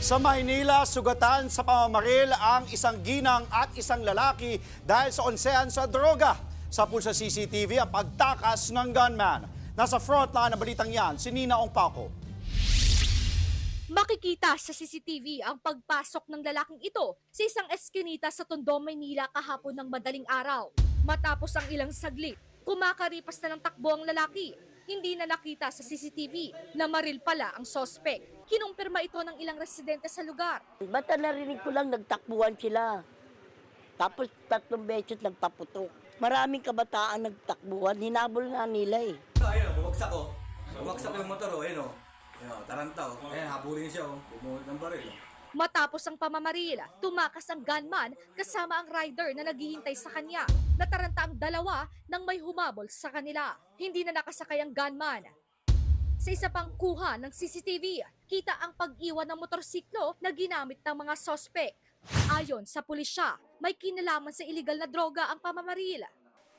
Sa Maynila, sugatan sa pamamaril ang isang ginang at isang lalaki dahil sa onsehan sa droga. Sa pulsa CCTV ang pagtakas ng gunman. Nasa frontline ng balitang yan, si Nina Ongpako. Makikita sa CCTV ang pagpasok ng lalaking ito sa isang eskinita sa Tondo, Maynila kahapon ng madaling araw. Matapos ang ilang saglit, kumakaripas na ng takbo ang lalaki. Hindi na nakita sa CCTV na maril pala ang sospek. Kinumpirma ito ng ilang residente sa lugar. Basta narinig ko lang nagtakbuhan sila. Tapos tatlong beses nagpaputok. Maraming kabataan nagtakbuhan, hinabol nga nila eh. Ayun, bumagsak oh. Bumagsak yung motor oh, ayun oh. Ayun, oh, taranta oh. Ayun, habulin siya oh. Bumuhot ng baril oh. Matapos ang pamamaril, tumakas ang gunman kasama ang rider na naghihintay sa kanya. Nataranta ang dalawa nang may humabol sa kanila. Hindi na nakasakay ang gunman. Sa isa pang kuha ng CCTV, kita ang pag-iwan ng motorsiklo na ginamit ng mga sospek. Ayon sa pulisya, may kinalaman sa illegal na droga ang pamamaril.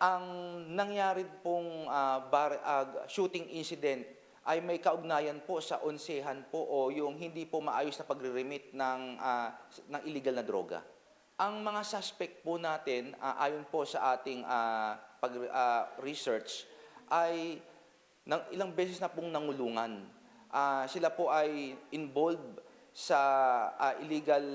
ang nangyari pong ah, bar- ah, shooting incident ay may kaugnayan po sa onsehan po o yung hindi po maayos na pagre-remit ng, s- ng illegal na droga. Ang mga suspect po natin, ah, ayon po sa ating pag, ah, research, ay ng ilang beses na pong nangulungan. Ah, sila po ay involved sa ah, illegal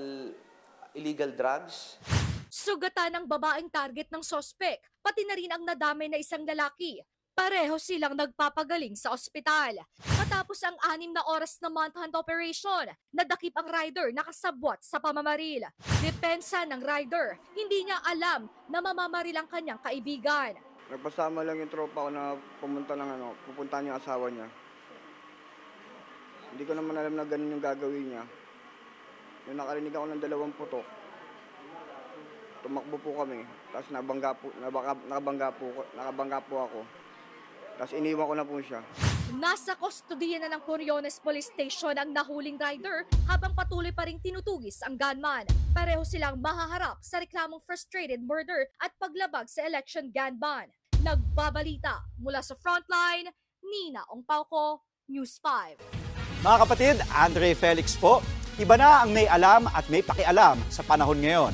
illegal drugs, Sugatan ng babaeng target ng sospek, pati na rin ang nadamay na isang lalaki. Pareho silang nagpapagaling sa ospital. Matapos ang anim na oras na manhunt operation, nadakip ang rider nakasabwat sa pamamaril. Depensa ng rider, hindi niya alam na mamamaril ang kanyang kaibigan. Nagpasama lang yung tropa ko na pumunta ng ano, pupunta niya asawa niya. Hindi ko naman alam na ganun yung gagawin niya. Nung nakarinig ako ng dalawang putok, tumakbo po kami. Tapos nabangga po, nabaka, nakabangga po, nakabangga po ako. Tapos iniwan ko na po siya. Nasa kustodiya na ng Coriones Police Station ang nahuling rider habang patuloy pa ring tinutugis ang gunman. Pareho silang mahaharap sa reklamong frustrated murder at paglabag sa election gun ban. Nagbabalita mula sa frontline, Nina Ongpauko, News 5. Mga kapatid, Andre Felix po. Iba na ang may alam at may pakialam sa panahon ngayon.